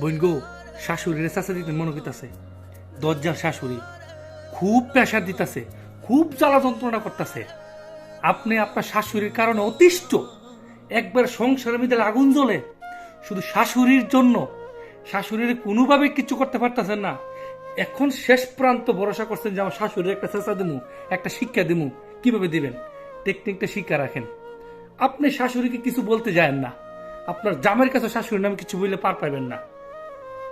বোন গো, শাশুড়ির চাষা দিতে মনে করতেছে দরজার শাশুড়ি খুব প্রেশার দিতেছে, খুব জ্বালা যন্ত্রণা করতেছে। আপনি আপনার শাশুড়ির কারণে অতিষ্ঠ। একবার সংসারের মধ্যে আগুন জ্বলে। শুধু শাশুড়ির জন্য, শাশুড়ির কোনোভাবে কিছু করতে পারতেছেন না। এখন শেষ প্রান্ত ভরসা করছেন যে আমার শাশুড়ির একটা চেষ্টা দিমু, একটা শিক্ষা দিমু। কীভাবে দিবেন? টেকনিকটা শিক্ষা রাখেন। আপনি শাশুড়িকে কিছু বলতে যায়েন না। আপনার জামের কাছে শাশুড়ির নামে কিছু বললে পার পাইবেন না।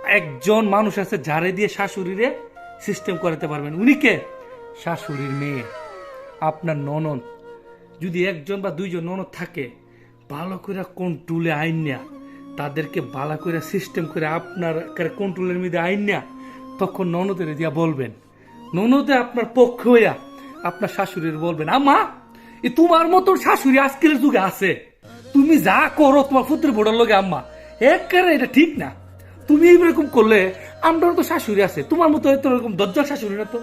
একজন মানুষ আছে যারে দিয়ে শাশুড়িরে সিস্টেম করাতে পারবেন। উনি কে? শাশুড়ির মেয়ে। আপনার ননদ। যদি একজন বা দুইজন ননদ থাকে, ভালো করে কন্ট্রোলে আইন না তাদেরকে ভালো করে সিস্টেম করে আপনার কন্ট্রোলের মধ্যে আইন না তখন ননদের দিয়া বলবেন। ননদে আপনার পক্ষ হইয়া আপনার শাশুড়ির বলবেন আমা এ তোমার মতন শাশুড়ি আজকের যুগে আছে। তুমি যা করো তোমার পুত্রের বোড়ার লগে আম্মা, একেবারে এটা ঠিক না। তুমি এরকম করলে আমরা তো শাশুড়ি আছে, তোমার মতো এত এরকম দরজার শাশুড়ি না তো?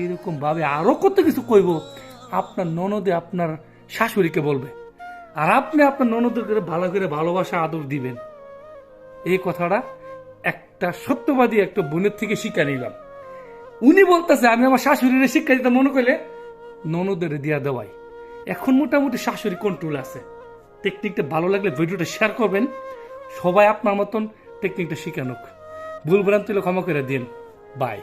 এইরকম ভাবে আরও কত কিছু কইব, আপনার ননদে আপনার শাশুড়িকে বলবে। আর আপনি আপনার ননদের করে ভালো করে ভালোবাসা, আদর দিবেন। এই কথাটা একটা সত্যবাদী একটা বোনের থেকে শিক্ষা নিলাম। উনি বলতেছে, আমি আমার শাশুড়ির শিক্ষা দিতে মনে করলে ননদের দিয়া দেওয়াই। এখন মোটামুটি শাশুড়ি কন্ট্রোল আছে। টেকনিকটা ভালো লাগলে ভিডিওটা শেয়ার করবেন। সবাই আপনার মতন টেকনিকটা শিখানুক। ভুল ভ্রান্তি ক্ষমা করে দিন। বাই।